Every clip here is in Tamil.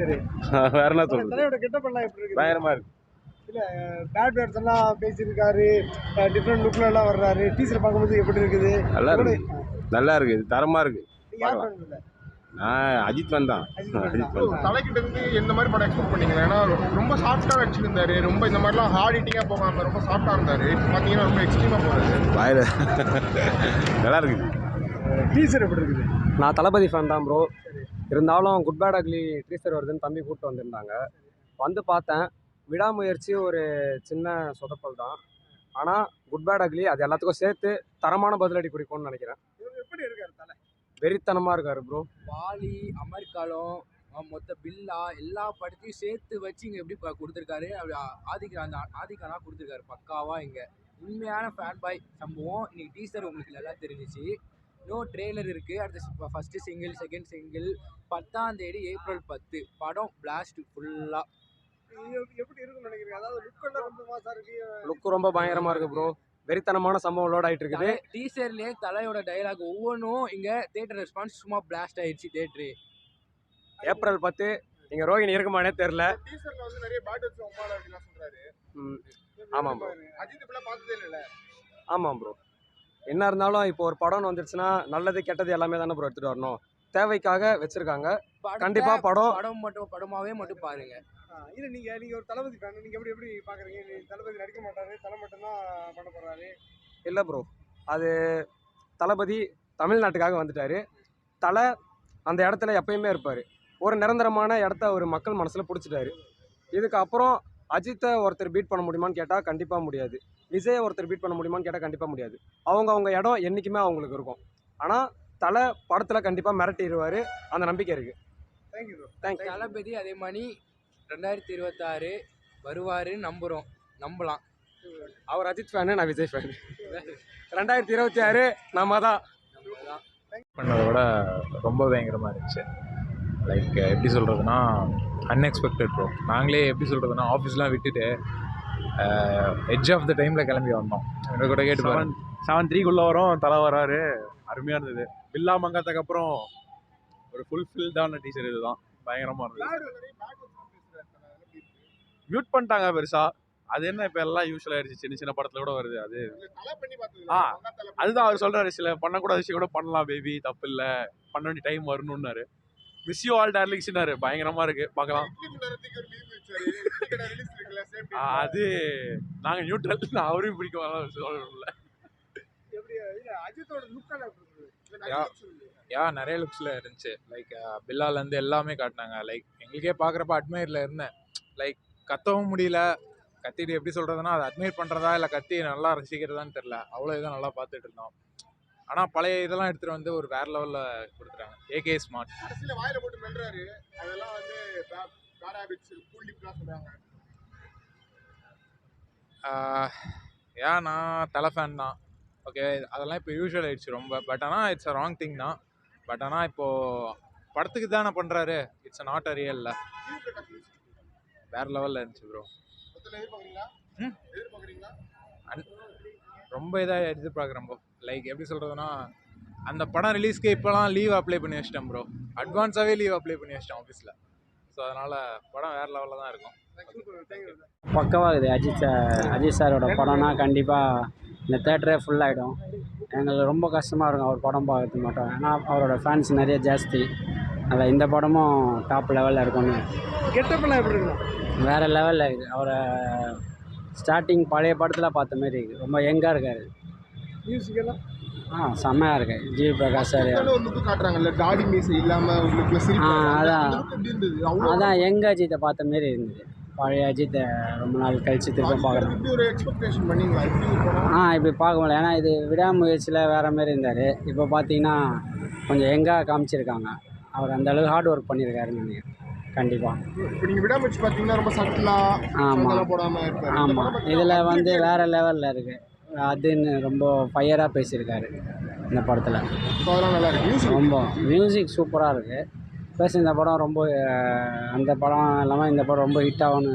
சரி. வேற என்ன சொல்றது? தலையோட கெட்டப் எல்லாம் எப்படி இருக்கு பயங்கரமா இருக்கு. இல்ல பேட் பேட்ஸ் எல்லாம் பேசியிருக்காரு. டிஃப்ரெண்ட் லுக்ல எல்லாம் வர்றாரு. டீச்சர் பார்க்கும்போது எப்படி இருக்குது? நல்லா இருக்கு. நல்லா இருக்கு. இது தரமா இருக்கு. நான் அஜித் fan தான் அஜித் தான் தலைக்கிட்ட இருந்து எந்த மாதிரி படம் எக்ஸ்பெக்ட் பண்ணீங்க? ஏன்னா ரொம்ப சாஃப்டா நடிச்சிருந்தாரு. ரொம்ப இந்த மாதிரிலாம் ஹார்ட் ஹிட்டிங்கா போகாம ரொம்ப சாஃப்டா இருந்தாரு. இப்போ ரொம்ப எக்ஸ்ட்ரீமா போறாரு. வாயில. நல்லா இருக்கு. டீச்சர் எப்படி இருக்குது? நான் தளபதி ஃபேன் தான் ப்ரோ இருந்தாலும் குட் பேட் அக்லி டீசர் வருதுன்னு தம்பி கூப்பிட்டு வந்திருந்தாங்க. வந்து பார்த்தேன். விடாமுயற்சி ஒரு சின்ன சொதப்பல் தான். ஆனால் குட் பேட் அக்லி அது எல்லாத்துக்கும் சேர்த்து தரமான பதிலடி குடிக்கும்னு நினைக்கிறேன். எப்படி இருக்காரு தலை? வெறித்தனமாக இருக்காரு ப்ரோ வாலி அமர்காலம் மொத்த பில்லா எல்லா படத்தையும் சேர்த்து வச்சு இங்கே எப்படி கொடுத்துருக்காரு? அப்படி ஆதிக்கா அந்த ஆதிக்கானா கொடுத்துருக்காரு. பக்காவா இங்கே. உண்மையான ஃபேன் பாய் சம்பவம். இன்னைக்கு டீசர் உங்களுக்கு நல்லா தெரிஞ்சிச்சு. இன்னும் ட்ரெய்லர் இருக்குது அடுத்து ஃபஸ்ட்டு சிங்கிள் செகண்ட் சிங்கிள் பத்தாம் தேதி ஏப்ரல் பத்து. படம் பிளாஸ்ட் ஃபுல்லாக எப்படி இருக்குன்னு நினைக்கிறீங்க? அதாவது லுக் எல்லாம் ரொம்ப மாசா இருக்கு. லுக்கு ரொம்ப பயங்கரமாக இருக்குது ப்ரோ வெறித்தனமான சம்பவம் லோட் ஆகிட்டு இருக்குது டீசர்லேயே தலையோட டைலாக் ஒவ்வொன்றும் இங்கே தேட்டர் ரெஸ்பான்ஸ் சும்மா பிளாஸ்ட் ஆயிடுச்சு தேட்டரு ஏப்ரல் பத்து. நீங்கள் ரோகிணி இருக்குமானே தெரில டீசர்ல வந்து நிறைய ஆமாம் ப்ரோ அஜித் இப்பெல்லாம் பார்த்ததே இல்லைல்ல? ஆமாம் ப்ரோ என்ன இருந்தாலும் இப்போ ஒரு படம்னு வந்துருச்சுன்னா நல்லது கெட்டது எல்லாமே தானே ப்ரோ எடுத்துகிட்டு வரணும். தேவைக்காக வச்சுருக்காங்க. படத்தை கண்டிப்பா படம் படம் மட்டும் படமாவே மட்டும் பாருங்க. இது நீங்க நீங்க ஒரு தளபதி ஃபேன் நீங்க எப்படி எப்படி பாக்குறீங்க? நீ தளபதி நடிக்க மாட்டாரு தலை மட்டும் தான் பண்ண போறாரு. இல்லை ப்ரோ அது தளபதி தமிழ்நாட்டுக்காக வந்துட்டாரு. தலை அந்த இடத்துல எப்பயுமே இருப்பார். ஒரு நிரந்தரமான இடத்த ஒரு மக்கள் மனசில் பிடிச்சிட்டாரு. இதுக்கப்புறம் அஜித்தை ஒருத்தர் பீட் பண்ண முடியுமான்னு கேட்டால் கண்டிப்பாக முடியாது. விஜயை ஒருத்தர் பீட் பண்ண முடியுமான்னு கேட்டால் கண்டிப்பாக முடியாது. அவங்க அவங்க இடம் என்றைக்குமே அவங்களுக்கு இருக்கும். ஆனால் தலை படத்தில் கண்டிப்பாக மிரட்டிடுவார் அந்த நம்பிக்கை இருக்குது தேங்க்யூ ப்ரோ தேங்க்யூ தளபதி அதே மாதிரி ரெண்டாயிரத்தி இருபத்தாறு வருவாருன்னு நம்புகிறோம் நம்பலாம். அவர் அஜித் ஃபேனு நான் விஜய் ஃபேன் ரெண்டாயிரத்தி இருபத்தி ஆறு நம்ம தான் பண்ணதை விட ரொம்ப பயங்கரமாக இருந்துச்சு. லைக் எப்படி சொல்கிறதுனா அன்எக்ஸ்பெக்டட் ப்ரோ நாங்களே எப்படி சொல்கிறதுனா ஆஃபீஸ்லாம் விட்டுட்டு எட்ஜ் ஆஃப் த டைமில் கிளம்பி வந்தோம். எங்களை கூட கேட்டு பாருங்க. செவன் த்ரீக்குள்ள வரும் தலை வராரு. அருமையா இருந்தது. பில்லா மங்காத்துக்கு அப்புறம் ஒரு ஃபுல்ஃபில்டான டீச்சர் இதுதான். பயங்கரமா இருந்தது? மியூட் பண்ணிட்டாங்க பெருசா. அது என்ன இப்ப எல்லாம் யூஸ்வல் ஆயிடுச்சு. சின்ன சின்ன படத்துல கூட வருது அது. ஆ, அதுதான் அவர் சொல்றாரு சில பண்ணக்கூடாத விஷயம் கூட பண்ணலாம் பேபி தப்பு இல்ல. பண்ண வேண்டிய டைம் வரணும்னாரு. மிஸ் யூ ஆல் டார்லிங்ஸ்னாரு பயங்கரமா இருக்கு. பார்க்கலாம். அது நாங்க நியூட்ரல் அவரையும் பிடிக்கும். சொல்லணும்ல நிறைய யா. யா நிறைய லுக்ஸில் இருந்துச்சு. லைக் பில்லாலேருந்து எல்லாமே காட்டினாங்க. லைக் எங்களுக்கே பார்க்குறப்ப அட்மையரில் இருந்தேன். லைக் கத்தவும் முடியல. கத்திட்டு எப்படி சொல்கிறதுனா அதை அட்மையர் பண்ணுறதா இல்லை கத்தி நல்லா ரசிக்கிறதான்னு தெரில அவ்வளோ இதான் நல்லா பார்த்துட்டு இருந்தோம். ஆனால் பழைய இதெல்லாம் எடுத்துகிட்டு வந்து ஒரு வேறு லெவலில் கொடுத்துட்டாங்க ஏகே ஸ்மார்ட் கடைசியில வாயில போட்டு மெல்றாரு. அதெல்லாம் வந்து dip லாம் சொல்றாங்க. ஏன் நான் தலை ஃபேன் தான் ஓகே அதெல்லாம் இப்போ யூஸ்வல் ஆயிடுச்சு ரொம்ப பட் ஆனால் இட்ஸ் அ ராங் திங் தான் பட் ஆனால் இப்போது படத்துக்கு தானே பண்ணுறாரு இட்ஸ் நாட் அ ரியல்ல. வேறு லெவலில் இருந்துச்சு ப்ரோ? ம். எதிர்பார்க்கறீங்களா? ரொம்ப இதாக எதிர்பார்க்குறேன் ப்ரோ லைக் எப்படி சொல்கிறதுனா அந்த படம் ரிலீஸ்க்கு இப்போலாம் லீவ் அப்ளை பண்ணி வச்சிட்டேன் ப்ரோ அட்வான்ஸாகவே லீவ் அப்ளை பண்ணி வச்சிட்டேன் ஆஃபீஸில் ஸோ அதனால் படம் வேறு லெவலில் தான் இருக்கும். பக்கவாக இருக்குது அஜித் சார் அஜித் சாரோட படம்னா கண்டிப்பாக இந்த தேட்டரே ஃபுல் ஆகிடும் எங்களுக்கு ரொம்ப கஷ்டமாக இருக்கும் அவர் படம் பார்க்கறதுக்கு மட்டும். ஏன்னா அவரோட ஃபேன்ஸ் நிறைய ஜாஸ்தி. அதில் இந்த படமும் டாப் லெவலில் இருக்கும்னு. கெட்டப் எல்லாம் எப்படி இருக்கும்? வேறு லெவலில் இருக்குது அவரை ஸ்டார்டிங் பழைய படத்தில் பார்த்த மாதிரி ரொம்ப யங்காக இருக்கார். ஆ செம்மையாக இருக்கு. G Prakash sir. ஒரு காட்டுறாங்கல்ல, தாடி மீசை. ஆ, அதான். அதான் யங் அஜித்தை பார்த்த மாரி இருந்தது. பழைய அஜித்தை ரொம்ப நாள் கழித்து திரும்ப பார்க்குறேன். ஆ இப்படி பார்க்க முடியல. ஏன்னா இது விடாமுயற்சியில் வேறு மாரி இருந்தார். இப்போ பார்த்தீங்கன்னா கொஞ்சம் எங்காக காமிச்சிருக்காங்க. அவர் அந்த அளவுக்கு ஹார்ட் ஒர்க் பண்ணியிருக்காருன்னு நினைக்கிறேன். கண்டிப்பாக இப்போ நீங்க விடாமச்சு பாத்தீங்கன்னா ரொம்ப சட்டிலா ஆமா. போடாம இருப்பாரு. ஆமாம் இதில் வந்து வேறு லெவலில் இருக்குது அதுன்னு ரொம்ப ஃபயராக பேசியிருக்காரு இந்த படத்தில். இப்போ அதெல்லாம் நல்லா இருக்கு. மியூசிக் ரொம்ப. மியூசிக் சூப்பராக இருக்குது ப்ளஸ் இந்த படம் ரொம்ப அஹ், அந்த படம் இல்லாமல் இந்த படம் ரொம்ப ஹிட் ஆகும்னு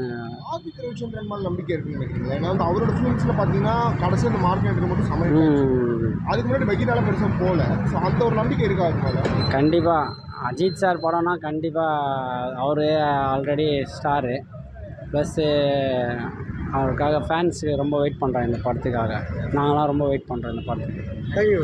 ரவிச்சந்திரன் மேல நம்பிக்கை இருக்குன்னு நினைக்கிறீங்களா? ஏன்னா வந்து அவரோட ஃபிலிம்ஸ்ல பாத்தீங்கன்னா கடைசி அந்த மட்டும் சமையல் ம், அதுக்கு முன்னாடி வெகினால பெருசா போல. ஸோ அந்த ஒரு நம்பிக்கை இருக்கா அது மேல? கண்டிப்பாக அஜித் சார் படம்னா கண்டிப்பாக அவர் ஆல்ரெடி ஸ்டாரு ப்ளஸ்ஸு அவருக்காக ஃபேன்ஸு ரொம்ப வெயிட் பண்ணுறாங்க இந்த படத்துக்காக. நாங்களாம் ரொம்ப வெயிட் பண்ணுறோம் இந்த படத்துக்கு. தேங்க்யூ